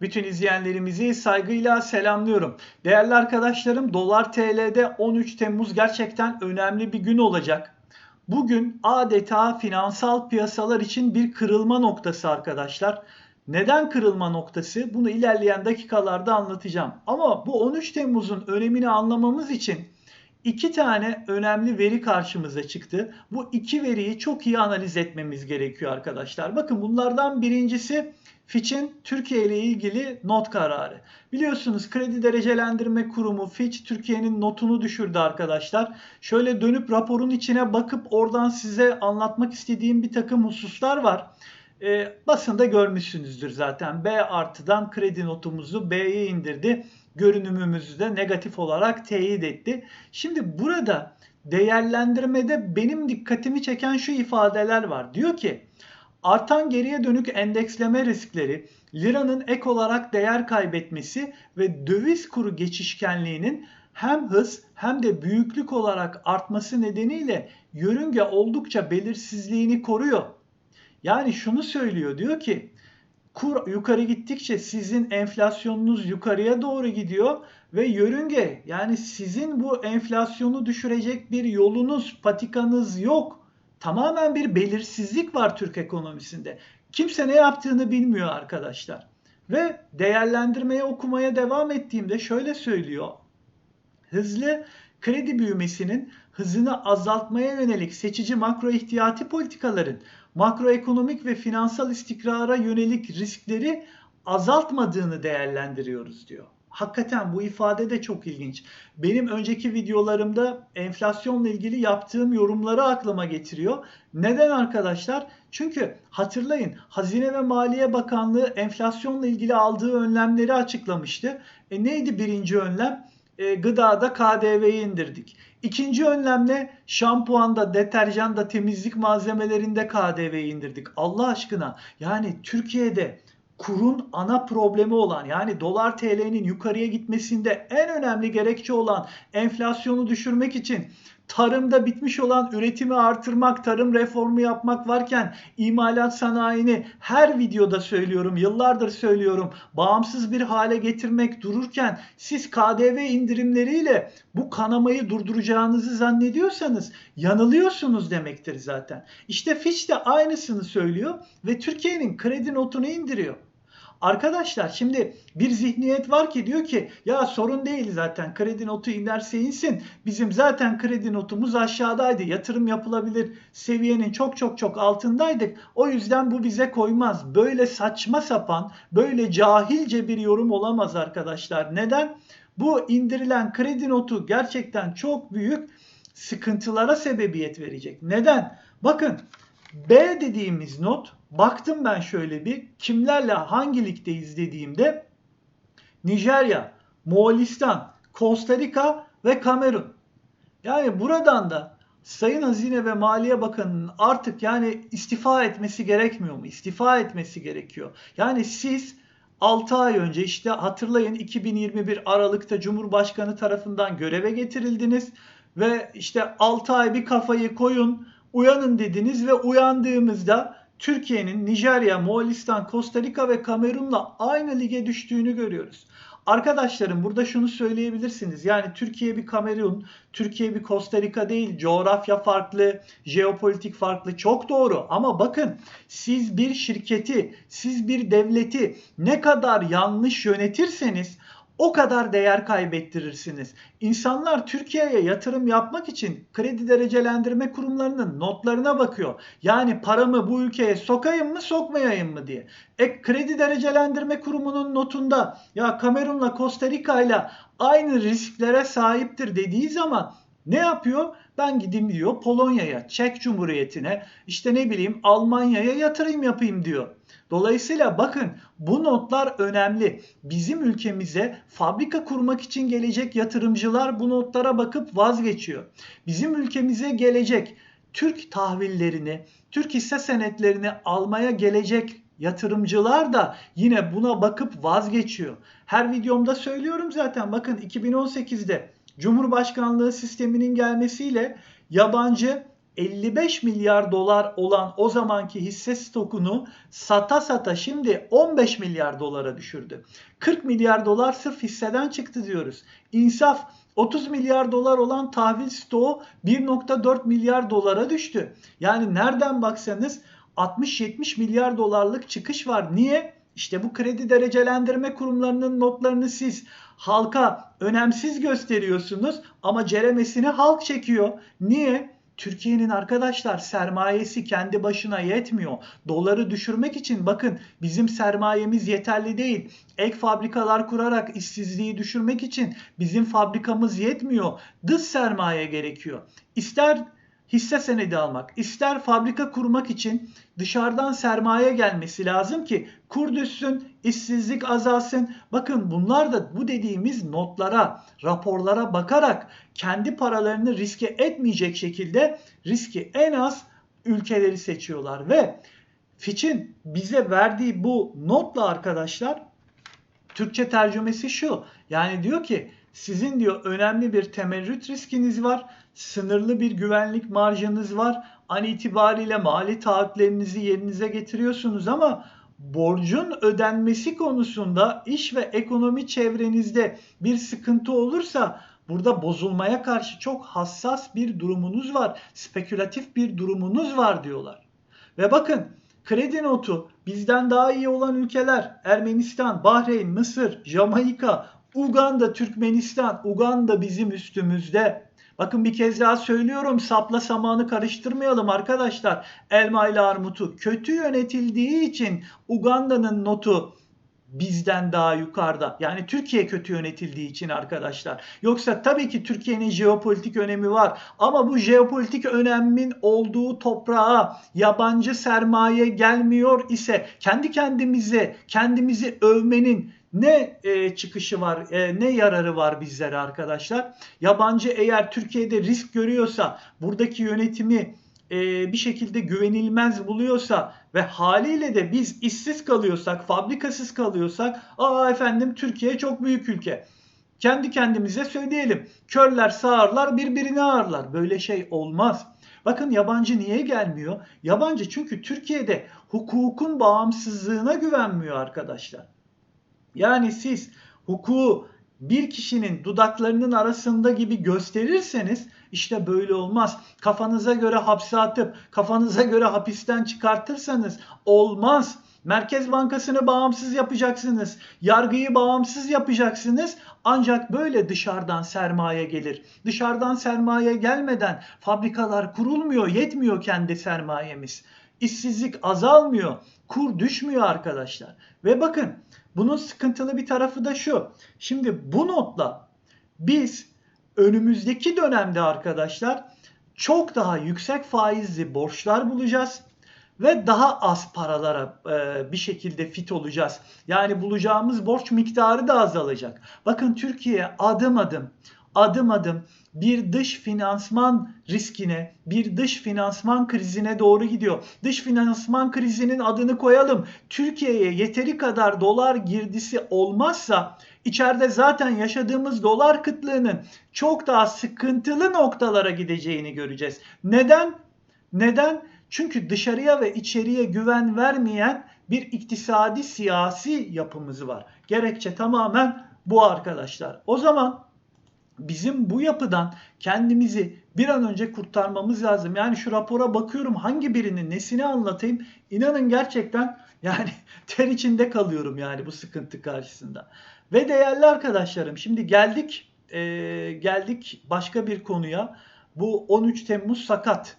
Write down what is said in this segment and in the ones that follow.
Bütün izleyenlerimizi saygıyla selamlıyorum. Değerli arkadaşlarım dolar TL'de 13 Temmuz gerçekten önemli bir gün olacak. Bugün adeta finansal piyasalar için bir kırılma noktası arkadaşlar. Neden kırılma noktası? Bunu ilerleyen dakikalarda anlatacağım. Ama bu 13 Temmuz'un önemini anlamamız için iki tane önemli veri karşımıza çıktı. Bu iki veriyi çok iyi analiz etmemiz gerekiyor arkadaşlar. Bakın bunlardan birincisi Fitch'in Türkiye ile ilgili not kararı. Biliyorsunuz kredi derecelendirme kurumu Fitch Türkiye'nin notunu düşürdü arkadaşlar. Şöyle dönüp raporun içine bakıp oradan size anlatmak istediğim bir takım hususlar var. E, basında görmüşsünüzdür zaten. B artıdan kredi notumuzu B'ye indirdi. Görünümümüzü de negatif olarak teyit etti. Şimdi burada değerlendirmede benim dikkatimi çeken şu ifadeler var. Diyor ki Artan geriye dönük endeksleme riskleri, liranın ek olarak değer kaybetmesi ve döviz kuru geçişkenliğinin hem hız hem de büyüklük olarak artması nedeniyle yörünge oldukça belirsizliğini koruyor. Yani şunu söylüyor diyor ki kur yukarı gittikçe sizin enflasyonunuz yukarıya doğru gidiyor ve yörünge yani sizin bu enflasyonu düşürecek bir yolunuz, patikanız yok tamamen bir belirsizlik var Türk ekonomisinde. Kimse ne yaptığını bilmiyor arkadaşlar. Ve değerlendirmeye okumaya devam ettiğimde şöyle söylüyor. Hızlı kredi büyümesinin hızını azaltmaya yönelik seçici makro ihtiyati politikaların makroekonomik ve finansal istikrara yönelik riskleri azaltmadığını değerlendiriyoruz diyor. Hakikaten bu ifade de çok ilginç. Benim önceki videolarımda enflasyonla ilgili yaptığım yorumları aklıma getiriyor. Neden arkadaşlar? Çünkü hatırlayın Hazine ve Maliye Bakanlığı enflasyonla ilgili aldığı önlemleri açıklamıştı. E neydi birinci önlem? E, gıdada KDV'yi indirdik. İkinci önlemle şampuanda, deterjanda, temizlik malzemelerinde KDV'yi indirdik. Allah aşkına yani Türkiye'de kurun ana problemi olan yani dolar TL'nin yukarıya gitmesinde en önemli gerekçe olan enflasyonu düşürmek için tarımda bitmiş olan üretimi artırmak, tarım reformu yapmak varken imalat sanayini her videoda söylüyorum, yıllardır söylüyorum. Bağımsız bir hale getirmek dururken siz KDV indirimleriyle bu kanamayı durduracağınızı zannediyorsanız yanılıyorsunuz demektir zaten. İşte Fitch de aynısını söylüyor ve Türkiye'nin kredi notunu indiriyor. Arkadaşlar şimdi bir zihniyet var ki diyor ki ya sorun değil zaten kredi notu inerse insin. Bizim zaten kredi notumuz aşağıdaydı. Yatırım yapılabilir seviyenin çok çok çok altındaydık. O yüzden bu bize koymaz. Böyle saçma sapan, böyle cahilce bir yorum olamaz arkadaşlar. Neden? Bu indirilen kredi notu gerçekten çok büyük sıkıntılara sebebiyet verecek. Neden? Bakın B dediğimiz not baktım ben şöyle bir kimlerle hangi ligdeyiz dediğimde Nijerya, Moğolistan, Costa Rica ve Kamerun. Yani buradan da Sayın Hazine ve Maliye Bakanı'nın artık yani istifa etmesi gerekmiyor mu? İstifa etmesi gerekiyor. Yani siz 6 ay önce işte hatırlayın 2021 Aralık'ta Cumhurbaşkanı tarafından göreve getirildiniz ve işte 6 ay bir kafayı koyun uyanın dediniz ve uyandığımızda Türkiye'nin Nijerya, Moğolistan, Costa Rica ve Kamerun'la aynı lige düştüğünü görüyoruz. Arkadaşlarım burada şunu söyleyebilirsiniz. Yani Türkiye bir Kamerun, Türkiye bir Costa Rica değil. Coğrafya farklı, jeopolitik farklı. Çok doğru. Ama bakın siz bir şirketi, siz bir devleti ne kadar yanlış yönetirseniz o kadar değer kaybettirirsiniz. İnsanlar Türkiye'ye yatırım yapmak için kredi derecelendirme kurumlarının notlarına bakıyor. Yani paramı bu ülkeye sokayım mı sokmayayım mı diye. E kredi derecelendirme kurumunun notunda ya Kamerun'la Costa Rica ile aynı risklere sahiptir dediği zaman ne yapıyor? Ben gideyim diyor Polonya'ya, Çek Cumhuriyeti'ne, işte ne bileyim Almanya'ya yatırım yapayım diyor. Dolayısıyla bakın bu notlar önemli. Bizim ülkemize fabrika kurmak için gelecek yatırımcılar bu notlara bakıp vazgeçiyor. Bizim ülkemize gelecek Türk tahvillerini, Türk hisse senetlerini almaya gelecek yatırımcılar da yine buna bakıp vazgeçiyor. Her videomda söylüyorum zaten bakın 2018'de Cumhurbaşkanlığı sisteminin gelmesiyle yabancı 55 milyar dolar olan o zamanki hisse stokunu sata sata şimdi 15 milyar dolara düşürdü. 40 milyar dolar sırf hisseden çıktı diyoruz. İnsaf 30 milyar dolar olan tahvil stoğu 1.4 milyar dolara düştü. Yani nereden baksanız 60-70 milyar dolarlık çıkış var. Niye? İşte bu kredi derecelendirme kurumlarının notlarını siz halka önemsiz gösteriyorsunuz ama ceremesini halk çekiyor. Niye? Türkiye'nin arkadaşlar sermayesi kendi başına yetmiyor. Doları düşürmek için bakın bizim sermayemiz yeterli değil. Ek fabrikalar kurarak işsizliği düşürmek için bizim fabrikamız yetmiyor. Dış sermaye gerekiyor. İster hisse senedi almak, ister fabrika kurmak için dışarıdan sermaye gelmesi lazım ki kur düşsün, işsizlik azalsın. Bakın bunlar da bu dediğimiz notlara, raporlara bakarak kendi paralarını riske etmeyecek şekilde riski en az ülkeleri seçiyorlar ve Fitch'in bize verdiği bu notla arkadaşlar Türkçe tercümesi şu. Yani diyor ki sizin diyor önemli bir temerrüt riskiniz var. Sınırlı bir güvenlik marjınız var. An itibariyle mali taahhütlerinizi yerinize getiriyorsunuz ama borcun ödenmesi konusunda iş ve ekonomi çevrenizde bir sıkıntı olursa burada bozulmaya karşı çok hassas bir durumunuz var. Spekülatif bir durumunuz var diyorlar. Ve bakın kredi notu bizden daha iyi olan ülkeler Ermenistan, Bahreyn, Mısır, Jamaika, Uganda, Türkmenistan, Uganda bizim üstümüzde. Bakın bir kez daha söylüyorum sapla samanı karıştırmayalım arkadaşlar. Elma ile armutu kötü yönetildiği için Uganda'nın notu bizden daha yukarıda. Yani Türkiye kötü yönetildiği için arkadaşlar. Yoksa tabii ki Türkiye'nin jeopolitik önemi var. Ama bu jeopolitik önemin olduğu toprağa yabancı sermaye gelmiyor ise kendi kendimize kendimizi övmenin ne e, çıkışı var, e, ne yararı var bizlere arkadaşlar? Yabancı eğer Türkiye'de risk görüyorsa, buradaki yönetimi e, bir şekilde güvenilmez buluyorsa ve haliyle de biz işsiz kalıyorsak, fabrikasız kalıyorsak, aa efendim Türkiye çok büyük ülke. Kendi kendimize söyleyelim. Körler sağırlar birbirini ağırlar. Böyle şey olmaz. Bakın yabancı niye gelmiyor? Yabancı çünkü Türkiye'de hukukun bağımsızlığına güvenmiyor arkadaşlar. Yani siz hukuku bir kişinin dudaklarının arasında gibi gösterirseniz işte böyle olmaz. Kafanıza göre hapse atıp kafanıza göre hapisten çıkartırsanız olmaz. Merkez Bankası'nı bağımsız yapacaksınız. Yargıyı bağımsız yapacaksınız. Ancak böyle dışarıdan sermaye gelir. Dışarıdan sermaye gelmeden fabrikalar kurulmuyor, yetmiyor kendi sermayemiz. İşsizlik azalmıyor, kur düşmüyor arkadaşlar. Ve bakın bunun sıkıntılı bir tarafı da şu. Şimdi bu notla biz önümüzdeki dönemde arkadaşlar çok daha yüksek faizli borçlar bulacağız ve daha az paralara e, bir şekilde fit olacağız. Yani bulacağımız borç miktarı da azalacak. Bakın Türkiye adım adım adım adım bir dış finansman riskine, bir dış finansman krizine doğru gidiyor. Dış finansman krizinin adını koyalım. Türkiye'ye yeteri kadar dolar girdisi olmazsa içeride zaten yaşadığımız dolar kıtlığının çok daha sıkıntılı noktalara gideceğini göreceğiz. Neden? Neden? Çünkü dışarıya ve içeriye güven vermeyen bir iktisadi siyasi yapımız var. Gerekçe tamamen bu arkadaşlar. O zaman bizim bu yapıdan kendimizi bir an önce kurtarmamız lazım. Yani şu rapora bakıyorum hangi birinin nesini anlatayım. İnanın gerçekten yani ter içinde kalıyorum yani bu sıkıntı karşısında. Ve değerli arkadaşlarım şimdi geldik e, geldik başka bir konuya. Bu 13 Temmuz sakat.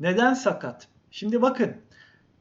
Neden sakat? Şimdi bakın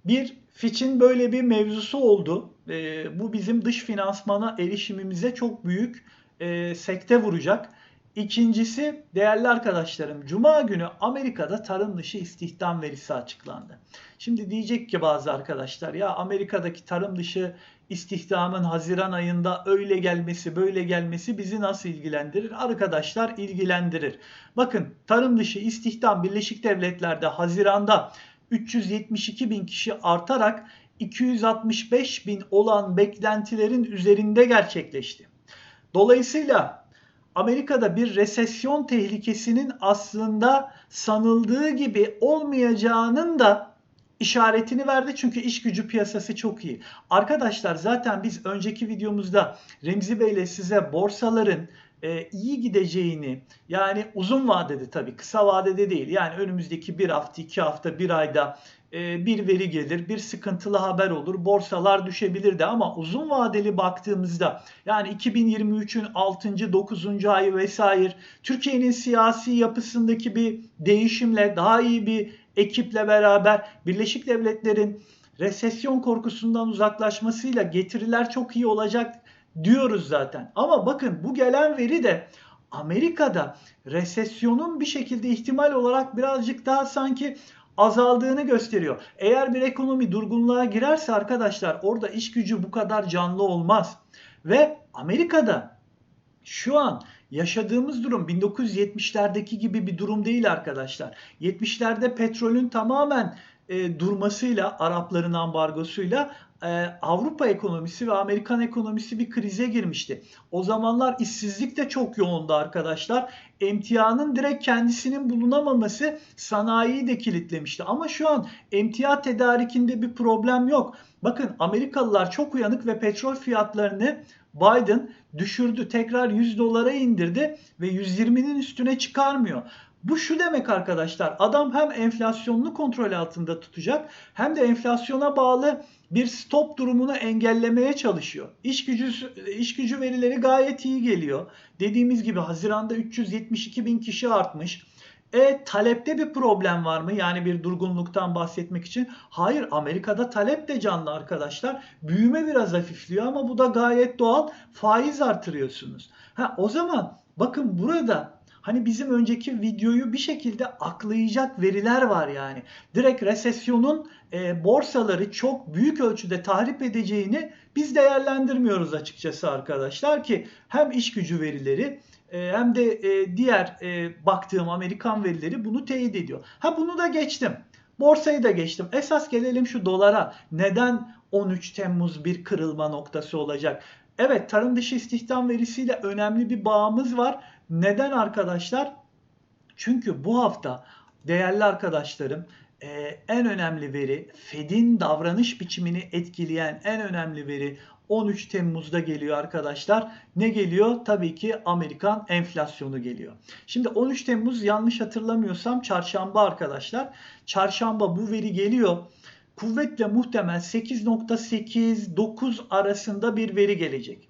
bir Fitch'in böyle bir mevzusu oldu. E, bu bizim dış finansmana erişimimize çok büyük e, sekte vuracak. İkincisi değerli arkadaşlarım Cuma günü Amerika'da tarım dışı istihdam verisi açıklandı. Şimdi diyecek ki bazı arkadaşlar ya Amerika'daki tarım dışı istihdamın Haziran ayında öyle gelmesi böyle gelmesi bizi nasıl ilgilendirir? Arkadaşlar ilgilendirir. Bakın tarım dışı istihdam Birleşik Devletler'de Haziran'da 372 bin kişi artarak 265 bin olan beklentilerin üzerinde gerçekleşti. Dolayısıyla Amerika'da bir resesyon tehlikesinin aslında sanıldığı gibi olmayacağının da işaretini verdi çünkü iş gücü piyasası çok iyi. Arkadaşlar zaten biz önceki videomuzda Remzi Bey ile size borsaların e, iyi gideceğini yani uzun vadede tabii kısa vadede değil yani önümüzdeki bir hafta iki hafta bir ayda e, bir veri gelir bir sıkıntılı haber olur borsalar düşebilir de ama uzun vadeli baktığımızda yani 2023'ün 6. 9. ayı vesaire Türkiye'nin siyasi yapısındaki bir değişimle daha iyi bir ekiple beraber Birleşik Devletler'in resesyon korkusundan uzaklaşmasıyla getiriler çok iyi olacak diyoruz zaten. Ama bakın bu gelen veri de Amerika'da resesyonun bir şekilde ihtimal olarak birazcık daha sanki azaldığını gösteriyor. Eğer bir ekonomi durgunluğa girerse arkadaşlar orada iş gücü bu kadar canlı olmaz. Ve Amerika'da şu an yaşadığımız durum 1970'lerdeki gibi bir durum değil arkadaşlar. 70'lerde petrolün tamamen e, durmasıyla, Arapların ambargosuyla e, Avrupa ekonomisi ve Amerikan ekonomisi bir krize girmişti. O zamanlar işsizlik de çok yoğundu arkadaşlar. Emtianın direkt kendisinin bulunamaması sanayiyi de kilitlemişti. Ama şu an emtia tedarikinde bir problem yok. Bakın Amerikalılar çok uyanık ve petrol fiyatlarını Biden düşürdü. Tekrar 100 dolara indirdi ve 120'nin üstüne çıkarmıyor. Bu şu demek arkadaşlar. Adam hem enflasyonunu kontrol altında tutacak hem de enflasyona bağlı bir stop durumunu engellemeye çalışıyor. İş gücü iş gücü verileri gayet iyi geliyor. Dediğimiz gibi Haziran'da 372 bin kişi artmış. E talepte bir problem var mı? Yani bir durgunluktan bahsetmek için. Hayır Amerika'da talep de canlı arkadaşlar. Büyüme biraz hafifliyor ama bu da gayet doğal. Faiz artırıyorsunuz. Ha o zaman bakın burada hani bizim önceki videoyu bir şekilde aklayacak veriler var yani. Direkt resesyonun e, borsaları çok büyük ölçüde tahrip edeceğini biz değerlendirmiyoruz açıkçası arkadaşlar ki hem iş gücü verileri e, hem de e, diğer e, baktığım Amerikan verileri bunu teyit ediyor. Ha bunu da geçtim. Borsayı da geçtim. Esas gelelim şu dolara. Neden 13 Temmuz bir kırılma noktası olacak? Evet tarım dışı istihdam verisiyle önemli bir bağımız var. Neden arkadaşlar? Çünkü bu hafta değerli arkadaşlarım en önemli veri Fed'in davranış biçimini etkileyen en önemli veri 13 Temmuz'da geliyor arkadaşlar. Ne geliyor? Tabii ki Amerikan enflasyonu geliyor. Şimdi 13 Temmuz yanlış hatırlamıyorsam çarşamba arkadaşlar. Çarşamba bu veri geliyor. Kuvvetle muhtemel 8.8-9 arasında bir veri gelecek.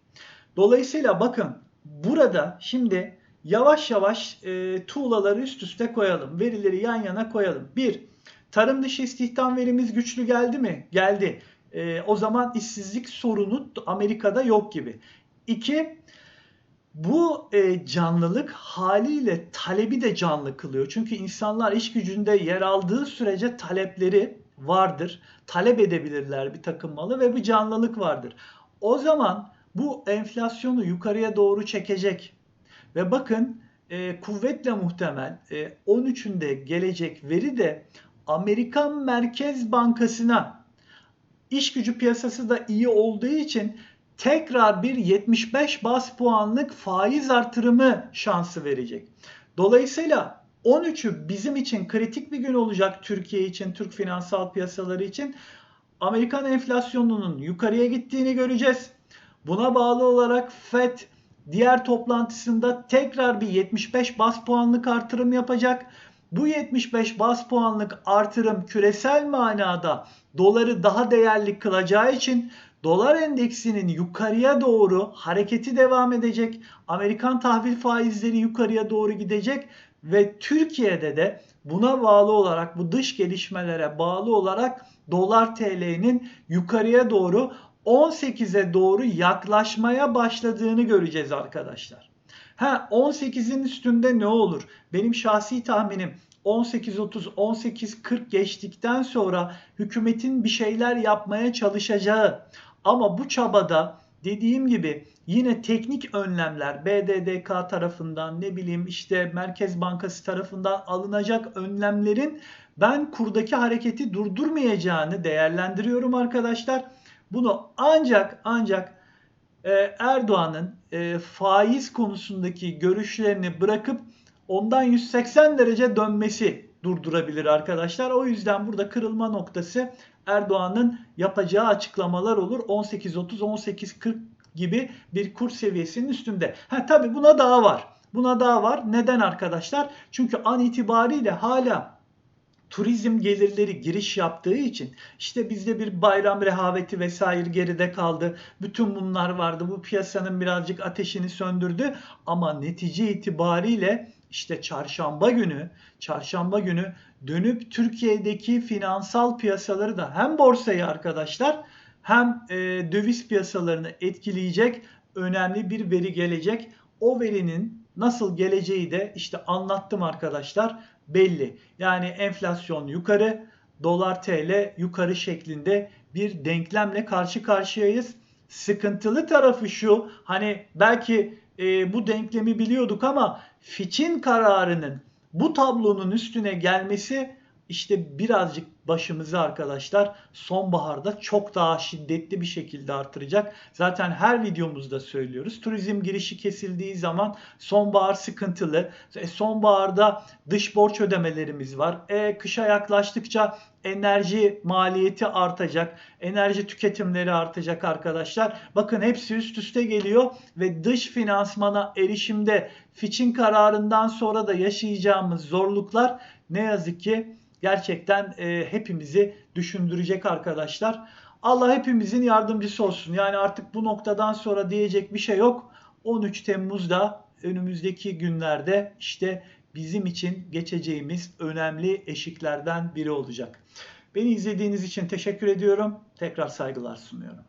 Dolayısıyla bakın burada şimdi yavaş yavaş e, tuğlaları üst üste koyalım. Verileri yan yana koyalım. 1. Tarım dışı istihdam verimiz güçlü geldi mi? Geldi e, o zaman işsizlik sorunu Amerika'da yok gibi. İki, bu e, canlılık haliyle talebi de canlı kılıyor. Çünkü insanlar iş gücünde yer aldığı sürece talepleri vardır. Talep edebilirler bir takım malı ve bir canlılık vardır. O zaman bu enflasyonu yukarıya doğru çekecek. Ve bakın e, kuvvetle muhtemel e, 13'ünde gelecek veri de Amerikan Merkez Bankası'na iş gücü piyasası da iyi olduğu için tekrar bir 75 bas puanlık faiz artırımı şansı verecek. Dolayısıyla 13'ü bizim için kritik bir gün olacak Türkiye için, Türk finansal piyasaları için. Amerikan enflasyonunun yukarıya gittiğini göreceğiz. Buna bağlı olarak FED diğer toplantısında tekrar bir 75 bas puanlık artırım yapacak. Bu 75 bas puanlık artırım küresel manada doları daha değerli kılacağı için dolar endeksinin yukarıya doğru hareketi devam edecek. Amerikan tahvil faizleri yukarıya doğru gidecek ve Türkiye'de de buna bağlı olarak bu dış gelişmelere bağlı olarak dolar TL'nin yukarıya doğru 18'e doğru yaklaşmaya başladığını göreceğiz arkadaşlar. Ha 18'in üstünde ne olur? Benim şahsi tahminim 18.30 18.40 geçtikten sonra hükümetin bir şeyler yapmaya çalışacağı ama bu çabada dediğim gibi yine teknik önlemler BDDK tarafından ne bileyim işte Merkez Bankası tarafından alınacak önlemlerin ben kurdaki hareketi durdurmayacağını değerlendiriyorum arkadaşlar. Bunu ancak ancak e, Erdoğan'ın e, faiz konusundaki görüşlerini bırakıp ondan 180 derece dönmesi durdurabilir arkadaşlar. O yüzden burada kırılma noktası Erdoğan'ın yapacağı açıklamalar olur. 18.30 18.40 gibi bir kur seviyesinin üstünde. Ha tabii buna daha var. Buna daha var. Neden arkadaşlar? Çünkü an itibariyle hala turizm gelirleri giriş yaptığı için işte bizde bir bayram rehaveti vesaire geride kaldı. Bütün bunlar vardı. Bu piyasanın birazcık ateşini söndürdü ama netice itibariyle işte çarşamba günü, çarşamba günü dönüp Türkiye'deki finansal piyasaları da hem borsayı arkadaşlar hem e, döviz piyasalarını etkileyecek önemli bir veri gelecek. O verinin nasıl geleceği de işte anlattım arkadaşlar belli. Yani enflasyon yukarı, dolar TL yukarı şeklinde bir denklemle karşı karşıyayız. Sıkıntılı tarafı şu hani belki e, bu denklemi biliyorduk ama Fitch'in kararının bu tablonun üstüne gelmesi işte birazcık başımızı arkadaşlar sonbaharda çok daha şiddetli bir şekilde artıracak. Zaten her videomuzda söylüyoruz. Turizm girişi kesildiği zaman sonbahar sıkıntılı. E, sonbaharda dış borç ödemelerimiz var. E, kışa yaklaştıkça enerji maliyeti artacak. Enerji tüketimleri artacak arkadaşlar. Bakın hepsi üst üste geliyor ve dış finansmana erişimde Fitch'in kararından sonra da yaşayacağımız zorluklar ne yazık ki gerçekten e, hepimizi düşündürecek arkadaşlar. Allah hepimizin yardımcısı olsun. Yani artık bu noktadan sonra diyecek bir şey yok. 13 Temmuz'da önümüzdeki günlerde işte bizim için geçeceğimiz önemli eşiklerden biri olacak. Beni izlediğiniz için teşekkür ediyorum. Tekrar saygılar sunuyorum.